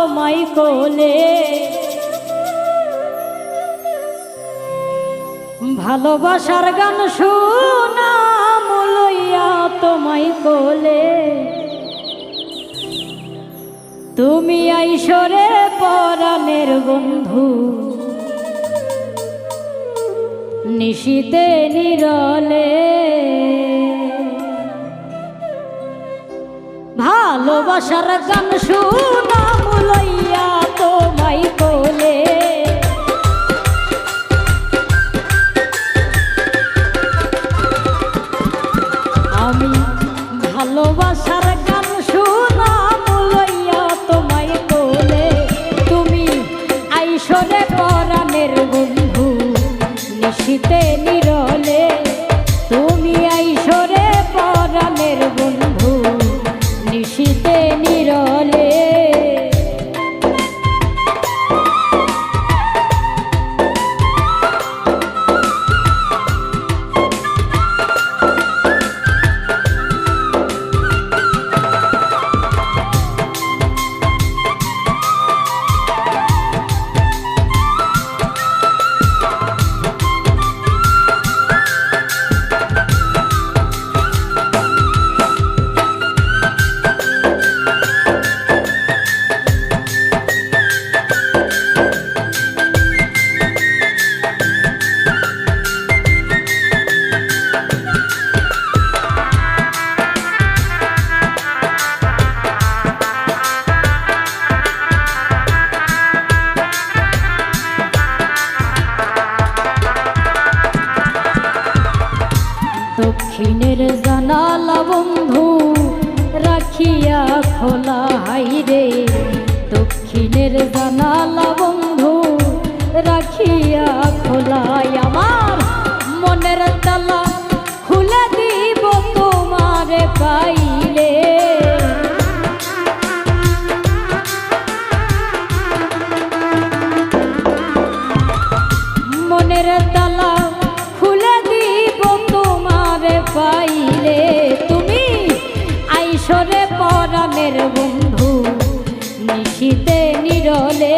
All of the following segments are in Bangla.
তোমায় কোলে। ভালোবাসার গান লইয়া তোমায় কোলে। তুমি আইসরে পরাণের বন্ধু। নিশীতে নিরলে। ভালোবাসার গান শুনাম দক্ষিণের জানালা বন্ধু, রাখিয়া খোলা হাইরে দক্ষিণের জানালা বন্ধু, রাখিয়া খোলাই আমার মনের তালা। খুলে দিব তোমারে পাইলে। মনের তালা বন্ধু নিশিতে নিরলে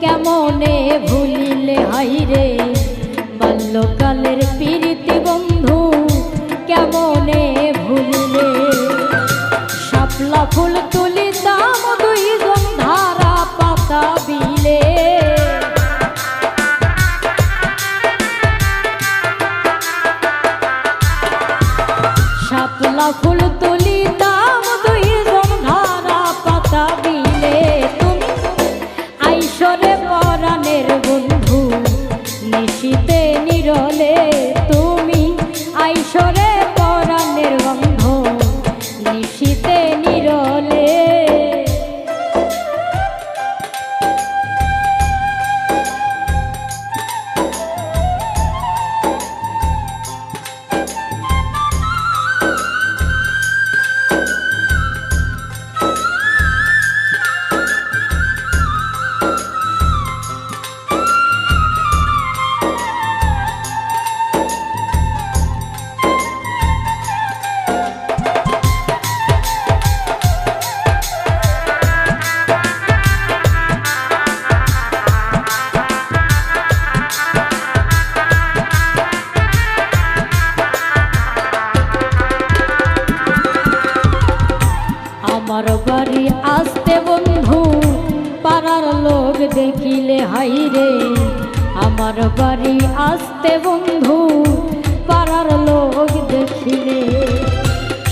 কেমনে ভুলিলে হাইরে বাল্যকালের প্রীতি বন্ধু কেমনে আমার বাড়ি আসতে বন্ধু, পাড়ার লোক দেখিলে হাই রে। আমার বাড়ি আসতে বন্ধু, পাড়ার লোক দেখিলে।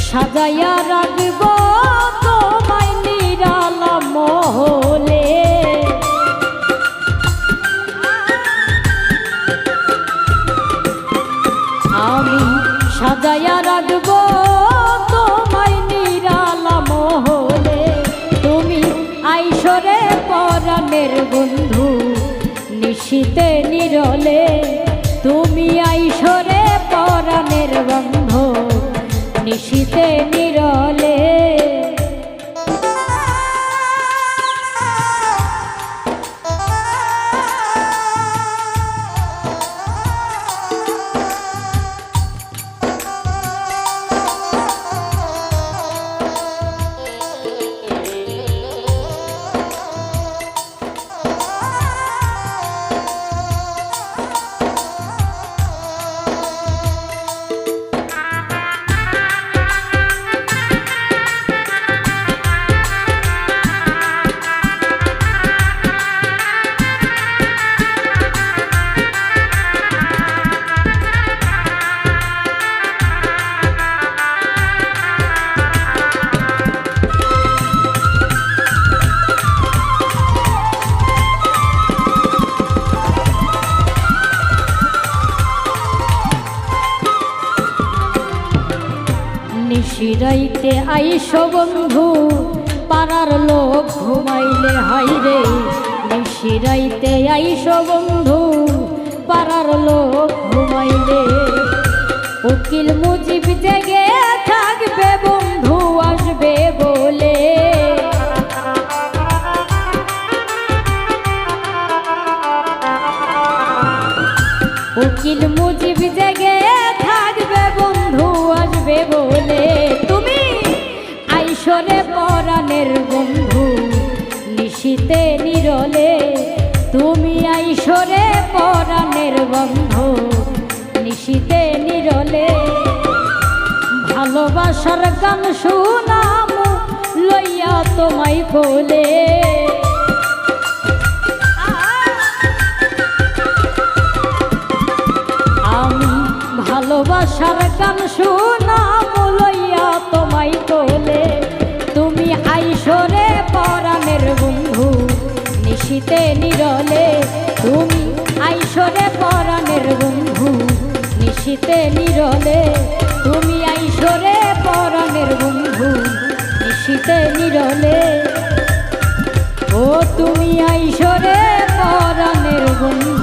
সাজাইয়া রাখব সাজাইয়া রাখব পরাণের বন্ধু নিশীতে নিরলে তুমি আইসরে নিশিরাইতে আইস বন্ধু, পাড়ার লোক ঘুমাইলে হাইরে শিরাইতে আইস বন্ধু, পাড়ার লোক ঘুমাইলে। উকিল মুজিব জেগে থাকবে বন্ধু আইসরে পরাণের বন্ধু, নিশীতে নিরলে তুমি আইসরে পরাণের বন্ধু, নিশীতে নিরলে। ভালোবাসার গান শুনাম লইয়া তোমায় কোলে। আমি ভালোবাসার গান শুনাম নিশীতে নিরলে তুমি আইসরে পরাণের বন্ধু। নিশীতে নিরলে তুমি আইসরে পরাণের বন্ধু। নিশীতে নিরলে ও তুমি আইসরে পরাণের বন্ধু।